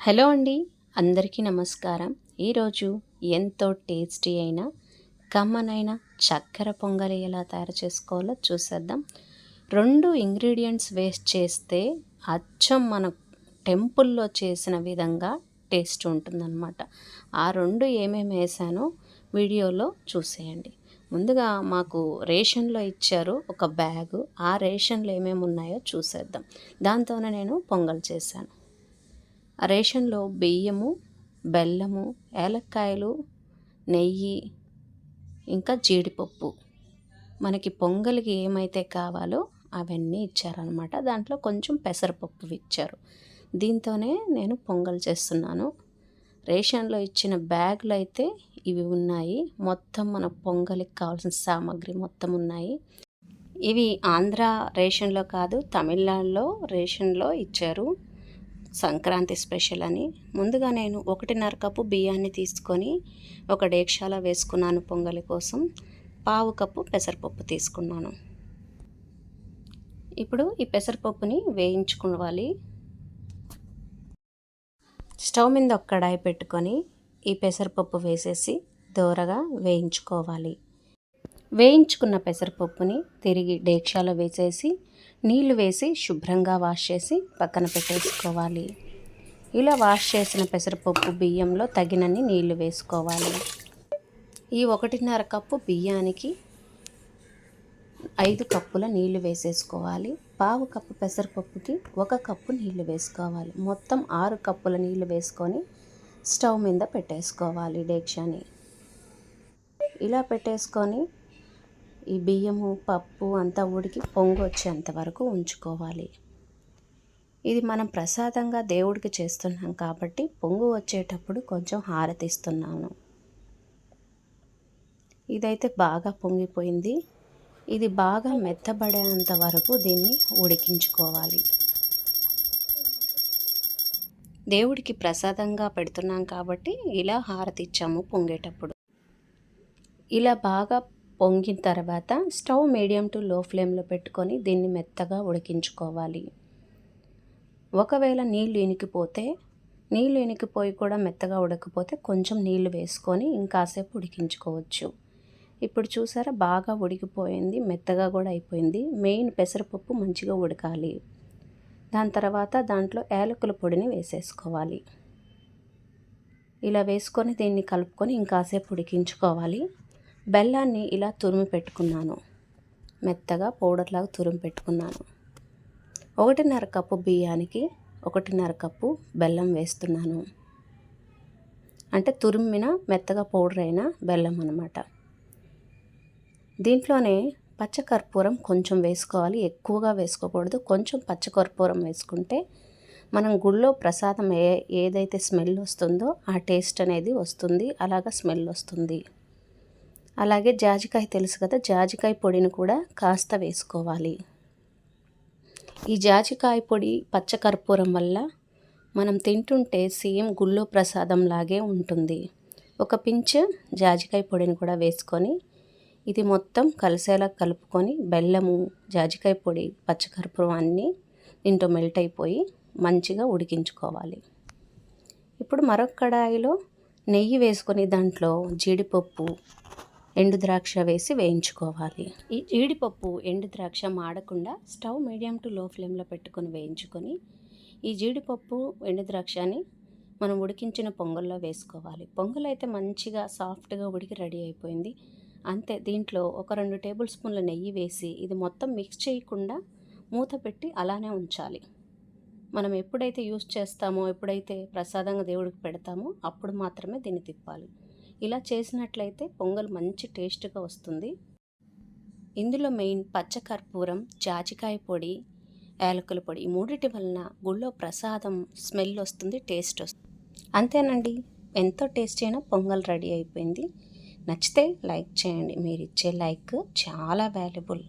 Hello అండి అందరికీ నమస్కారం. ఈరోజు ఎంతో టేస్టీ అయిన కమ్మనైన చక్కెర పొంగలి ఎలా తయారు చేసుకోవాలో చూసేద్దాం. రెండు ఇంగ్రీడియంట్స్ వేస్ట్ చేస్తే అచ్చం మన టెంపుల్లో చేసిన విధంగా టేస్ట్ ఉంటుందన్నమాట. ఆ రెండు ఏమేమి వేసానో వీడియోలో చూసేయండి. ముందుగా మాకు రేషన్లో ఇచ్చారు ఒక బ్యాగు. ఆ రేషన్లో ఏమేమి ఉన్నాయో చూసేద్దాం. దాంతోనే నేను పొంగల్ చేశాను. రేషన్లో బియ్యము బెల్లము ఏలక్కాయలు నెయ్యి ఇంకా జీడిపప్పు. మనకి పొంగల్కి ఏమైతే కావాలో అవన్నీ ఇచ్చారనమాట దాంట్లో కొంచెం పెసరపప్పు ఇచ్చారు. దీంతోనే నేను పొంగల్ చేస్తున్నాను. రేషన్లో ఇచ్చిన బ్యాగులు అయితే ఇవి ఉన్నాయి. మొత్తం మన పొంగలికి కావాల్సిన సామాగ్రి మొత్తం ఉన్నాయి. ఇవి ఆంధ్ర రేషన్లో కాదు తమిళనాడులో రేషన్లో ఇచ్చారు. సంక్రాంతి స్పెషల్ అని. ముందుగా నేను ఒకటిన్నర కప్పు బియ్యాన్ని తీసుకొని ఒక డేక్షాల వేసుకున్నాను పొంగలి కోసం. పావు కప్పు పెసరపప్పు తీసుకున్నాను. ఇప్పుడు ఈ పెసరపప్పుని వేయించుకోవాలి. స్టవ్ మీద ఒక కడాయి పెట్టుకొని ఈ పెసరపప్పు వేసేసి దోరగా వేయించుకోవాలి. వేయించుకున్న పెసరపప్పుని తిరిగి డేక్షాలో వేసేసి నీళ్ళు వేసి శుభ్రంగా వాష్ చేసి పక్కన పెట్టేసుకోవాలి. ఇలా వాష్ చేసిన పెసరపప్పు బియ్యంలో తగినన్ని నీళ్ళు వేసుకోవాలి. ఈ ఒకటిన్నర కప్పు బియ్యానికి ఐదు కప్పుల నీళ్ళు వేసేసుకోవాలి. పావు కప్పు పెసరపప్పుకి ఒక కప్పు నీళ్ళు వేసుకోవాలి. మొత్తం ఆరు కప్పుల నీళ్ళు వేసుకొని స్టవ్ మీద పెట్టేసుకోవాలి డేక్షాని. ఇలా పెట్టేసుకొని ఈ బియ్యము పప్పు అంతా ఉడికి పొంగు వచ్చేంత వరకు ఉంచుకోవాలి. ఇది మనం ప్రసాదంగా దేవుడికి చేస్తున్నాం కాబట్టి పొంగు వచ్చేటప్పుడు కొంచెం హారతిస్తున్నాను. ఇదైతే బాగా పొంగిపోయింది. ఇది బాగా మెత్తబడేంత వరకు దీన్ని ఉడికించుకోవాలి. దేవుడికి ప్రసాదంగా పెడుతున్నాం కాబట్టి ఇలా హారతి ఇచ్చాము పొంగేటప్పుడు. ఇలా బాగా పొంగిన తర్వాత స్టవ్ మీడియం టు లో ఫ్లేమ్లో పెట్టుకొని దీన్ని మెత్తగా ఉడికించుకోవాలి. ఒకవేళ నీళ్ళు ఇనికిపోతే నీళ్ళు ఇనికిపోయి కూడా మెత్తగా ఉడకపోతే కొంచెం నీళ్ళు వేసుకొని ఇంకాసేపు ఉడికించుకోవచ్చు. ఇప్పుడు చూసారా బాగా ఉడికిపోయింది మెత్తగా కూడా అయిపోయింది. మెయిన్ పెసరపప్పు మంచిగా ఉడకాలి. దాని తర్వాత దాంట్లో యాలకుల పొడిని వేసేసుకోవాలి. ఇలా వేసుకొని దీన్ని కలుపుకొని ఇంకాసేపు ఉడికించుకోవాలి. బెల్లాన్ని ఇలా తురిమి పెట్టుకున్నాను. మెత్తగా పౌడర్లాగా తురిమి పెట్టుకున్నాను. ఒకటిన్నర కప్పు బియ్యానికి ఒకటిన్నర కప్పు బెల్లం వేస్తున్నాను. అంటే తురిమిన మెత్తగా పౌడర్ అయిన బెల్లం అనమాట దీంట్లోనే పచ్చకర్పూరం కొంచెం వేసుకోవాలి. ఎక్కువగా వేసుకోకూడదు. కొంచెం పచ్చకర్పూరం వేసుకుంటే మనం గుళ్ళో ప్రసాదం ఏ ఏదైతే స్మెల్ వస్తుందో ఆ టేస్ట్ అనేది వస్తుంది. అలాగా స్మెల్ వస్తుంది. అలాగే జాజికాయ తెలుసు కదా జాజికాయ పొడిని కూడా కాస్త వేసుకోవాలి. ఈ జాజికాయ పొడి పచ్చకర్పూరం వల్ల మనం తింటుంటే సేమ్ గుళ్ళో ప్రసాదం లాగే ఉంటుంది. ఒక పించ్ జాజికాయ పొడిని కూడా వేసుకొని ఇది మొత్తం కలిసేలా కలుపుకొని బెల్లము జాజికాయ పొడి పచ్చకర్పూరం అన్నీ దీంట్లో మెల్ట్ అయిపోయి మంచిగా ఉడికించుకోవాలి. ఇప్పుడు మరొక కడాయిలో నెయ్యి వేసుకొని దాంట్లో జీడిపప్పు ఎండు ద్రాక్ష వేసి వేయించుకోవాలి. ఈ జీడిపప్పు ఎండు ద్రాక్ష మాడకుండా స్టవ్ మీడియం టు లో ఫ్లేమ్లో పెట్టుకొని వేయించుకొని ఈ జీడిపప్పు ఎండు ద్రాక్షని మనం ఉడికించిన పొంగల్లో వేసుకోవాలి. పొంగల్ అయితే మంచిగా సాఫ్ట్గా ఉడికి రెడీ అయిపోయింది. అంతే దీంట్లో ఒక రెండు టేబుల్ స్పూన్ల నెయ్యి వేసి ఇది మొత్తం మిక్స్ చేయకుండా మూత పెట్టి అలానే ఉంచాలి. మనం ఎప్పుడైతే యూస్ చేస్తామో ఎప్పుడైతే ప్రసాదంగా దేవుడికి పెడతామో అప్పుడు మాత్రమే దీన్ని తిప్పాలి. ఇలా చేసినట్లయితే పొంగల్ మంచి టేస్ట్గా వస్తుంది. ఇందులో మెయిన్ పచ్చకర్పూరం జాజికాయ పొడి యాలకుల పొడి ఈ మూడిటి వలన గుళ్ళో ప్రసాదం స్మెల్ వస్తుంది టేస్ట్ వస్తుంది. అంతేనండి. ఎంతో టేస్టీ అయినా పొంగల్ రెడీ అయిపోయింది. నచ్చితే లైక్ చేయండి. మీరు ఇచ్చే లైక్ చాలా వాల్యుబుల్.